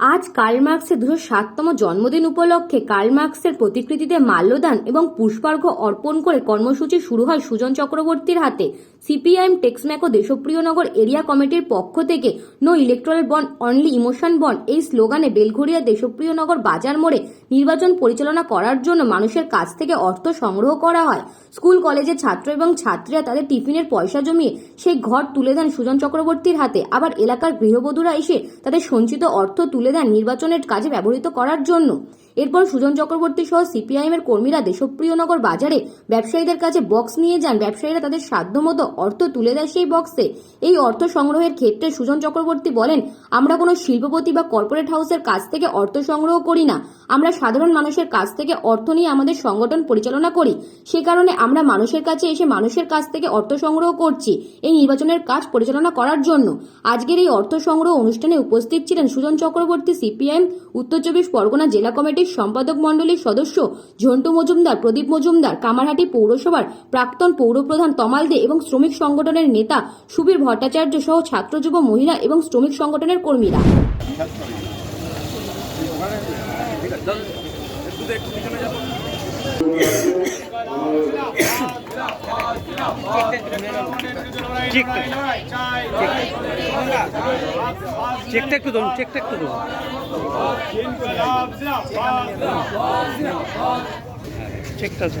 আজ কার্ল মার্কসের দুশো সাততম জন্মদিন উপলক্ষে কার্ল মার্কসের প্রতিকৃতিতে মাল্যদান এবং পুষ্পার্ঘ অর্পণ করে কর্মসূচি শুরু হয় সুজন চক্রবর্তীর হাতে। সিপিআইএম টেক্সম্যাকো দেশপ্রিয়নগর এরিয়া কমিটির পক্ষ থেকে no electoral bond, only emotion bond এই স্লোগানে বেলঘরিয়া দেশপ্রিয়নগর বাজার মোড়ে নির্বাচন পরিচালনা করার জন্য মানুষের কাছ থেকে অর্থ সংগ্রহ করা হয়। স্কুল কলেজের ছাত্র এবং ছাত্রীরা তাদের টিফিনের পয়সা জমিয়ে সেই ঘর তুলে দেন সুজন চক্রবর্তীর হাতে। আবার এলাকার গৃহবধূরা এসে তাদের সঞ্চিত অর্থ তুলে দেন নির্বাচনের কাজে ব্যবহৃত করার জন্য। এরপর সুজন চক্রবর্তী সহ সিপিআইএম এর কর্মীরা দেশপ্রিয়নগর বাজারে ব্যবসায়ীদের কাছে বক্স নিয়ে যান। ব্যবসায়ীরা তাদের সাধ্যমতো অর্থ তুলে দেয় সেই বক্সে এই অর্থ সংগ্রহের ক্ষেত্রে সুজন চক্রবর্তী বলেন, আমরা কোনো শিল্পপতি বা কর্পোরেট হাউসের কাছ থেকে অর্থ সংগ্রহ করি না। আমরা সাধারণ মানুষের কাছ থেকে অর্থ নিয়ে আমাদের সংগঠন পরিচালনা করি। সে কারণে আমরা মানুষের কাছে এসে মানুষের কাছ থেকে অর্থ সংগ্রহ করছি এই নির্বাচনের কাজ পরিচালনা করার জন্য। আজকের এই অর্থ সংগ্রহ অনুষ্ঠানে উপস্থিত ছিলেন সুজন চক্রবর্তী, সিপিআইএম, উত্তর চব্বিশ পরগনা জেলা কমিটির সম্পাদক মণ্ডলীর সদস্য ঝন্টু মজুমদার, প্রদীপ মজুমদার, কামারহাটি পৌরসভার প্রাক্তন পৌরপ্রধান তমাল দে এবং শ্রমিক সংগঠনের নেতা সুবীর ভট্টাচার্য সহ ছাত্র যুব মহিলা এবং শ্রমিক সংগঠনের কর্মীরা। চেকটা একটু ধরুন, চেকটা একটু চেকটা আছে।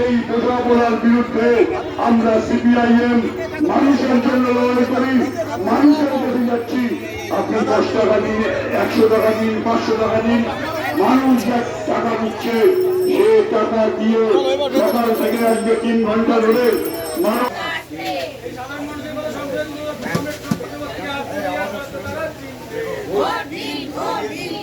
এই বোঝাপড়ার বিরুদ্ধে আমরা সিপিআইএম মানুষের জন্য লড়াই করি, মানুষের কাছে যাচ্ছি। আপনি দশ টাকা দিন, একশো টাকা দিন, পাঁচশো টাকা দিন, মানুষ যা টাকা দিচ্ছে সে টাকা দিয়ে সকাল থেকে আজকে তিন ঘণ্টা ধরে মানুষ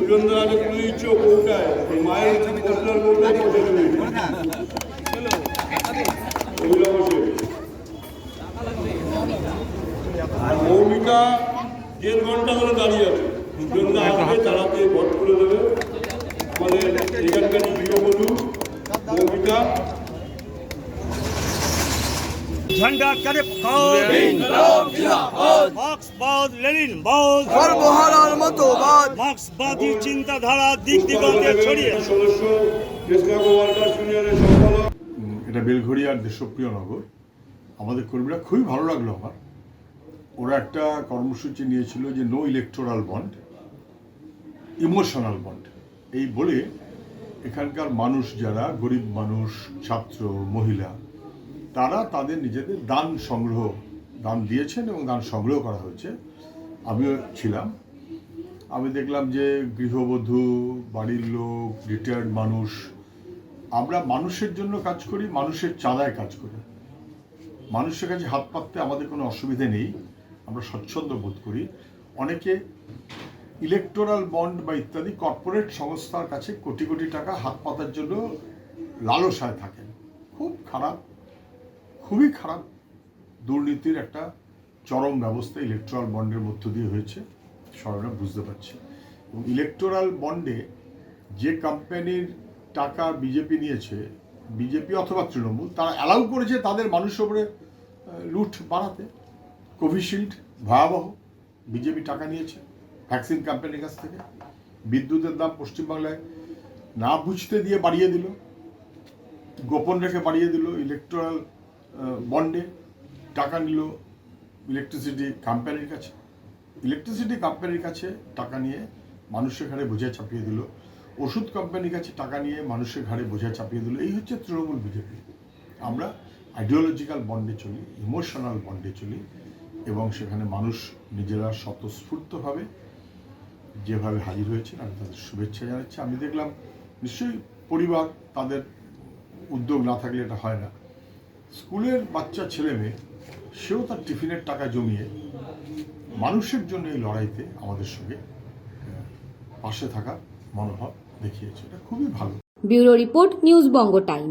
সুরেন্দ্র রাজে তুলে দিচ্ছ কৌটায় মায়ের কৌটায় পৌঁছে দেবে অভিনব মৌমিকা দেড় ঘণ্টা ধরে দাঁড়িয়ে আছে। সুরেন্দ্র আসবে তারাতে ভোট করে দেবে। ঝন্ডা করে মার্ক্সবাদ লেনিন বাদ সর্বহারার মতবাদ মার্ক্সবাদী চিন্তাধারা দিক দিগন্তে ছড়িয়ে এটা বেলঘড়িয়ার দেশপ্রিয় নগর। আমাদের কর্মীরা খুবই ভালো লাগল আমার। ওরা একটা কর্মসূচি নিয়েছিল যে no electoral bond emotional bond এই বলে এখানকার মানুষ যারা গরিব মানুষ ছাত্র মহিলা তারা তাদের নিজেদের দান সংগ্রহ, দান দিয়েছেন এবং দান সংগ্রহ করা হয়েছে। আমিও ছিলাম। আমি দেখলাম যে গৃহবধূ, বাড়ির লোক রিটায়ার্ড মানুষ, আমরা মানুষের জন্য কাজ করি, মানুষের চাঁদায় কাজ করি। মানুষের কাছে হাত পাততে আমাদের কোনো অসুবিধে নেই, আমরা স্বচ্ছন্দ বোধ করি। অনেকে ইলেকটোরাল বন্ড বা ইত্যাদি কর্পোরেট সংস্থার কাছে কোটি কোটি টাকা হাত পাতার জন্য লালসায় থাকেন। খুব খারাপ খুবই খারাপ দুর্নীতির একটা চরম ব্যবস্থা ইলেকট্রাল বন্ডের মধ্য দিয়ে হয়েছে। সবাই বুঝতে পারছি। এবং ইলেকটোরাল বন্ডে যে কোম্পানির টাকা বিজেপি নিয়েছে বিজেপি অথবা তৃণমূল, তারা অ্যালাউ করেছে তাদের মানুষের উপরে লুট বাড়াতে। কোভিশিল্ড ভয়াবহ বিজেপি টাকা নিয়েছে ভ্যাকসিন কোম্পানির কাছ থেকে। বিদ্যুতের দাম পশ্চিমবাংলায় না বুঝতে দিয়ে বাড়িয়ে দিল। গোপন রেখে বাড়িয়ে দিল ইলেকট্রাল বন্ডে টাকা নিল ইলেকট্রিসিটি কোম্পানির কাছে। ইলেকট্রিসিটি কোম্পানির কাছে টাকা নিয়ে মানুষের ঘাড়ে বোঝা চাপিয়ে দিল। ওষুধ কোম্পানির কাছে টাকা নিয়ে মানুষের ঘাড়ে বোঝা চাপিয়ে দিল। এই হচ্ছে তৃণমূল বিজেপি। আমরা আইডিওলজিক্যাল বন্ডে চলি ইমোশনাল বন্ডে চলি এবং সেখানে মানুষ নিজেরা স্বতঃস্ফূর্তভাবে যেভাবে হাজির হয়েছেন, আমি তাদের শুভেচ্ছা জানাচ্ছি। আমি দেখলাম নিশ্চয়ই পরিবার তাদের উদ্যোগ না থাকলে এটা হয় না। স্কুলের বাচ্চা ছেলে মেয়ে, সেও তার টিফিনের টাকা জমিয়ে মানুষের জন্য এই লড়াইতে আমাদের সঙ্গে পাশে থাকা মনোভাব দেখিয়েছে। এটা খুবই ভালো। Bureau report news Banga time.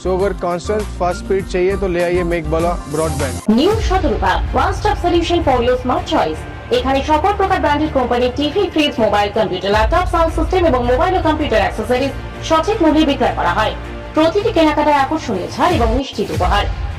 सो अगर कॉन्स्टेंट फास्ट स्पीड चाहिए तो ले आइए मेक वाला ब्रॉडबैंड নিউ সতর্কতা one stop solution for your smart choice এখানে সকল প্রকার ব্র্যান্ডেড কোম্পানির TV fridge mobile computer laptop sound system এবং মোবাইল ও কম্পিউটার অ্যাক্সেসরিজ সঠিক মূল্যে বিক্রয় করা হয় প্রতিটি কেনাকাটায় আকর্ষণীয় ছাড় এবং নিশ্চিত উপহার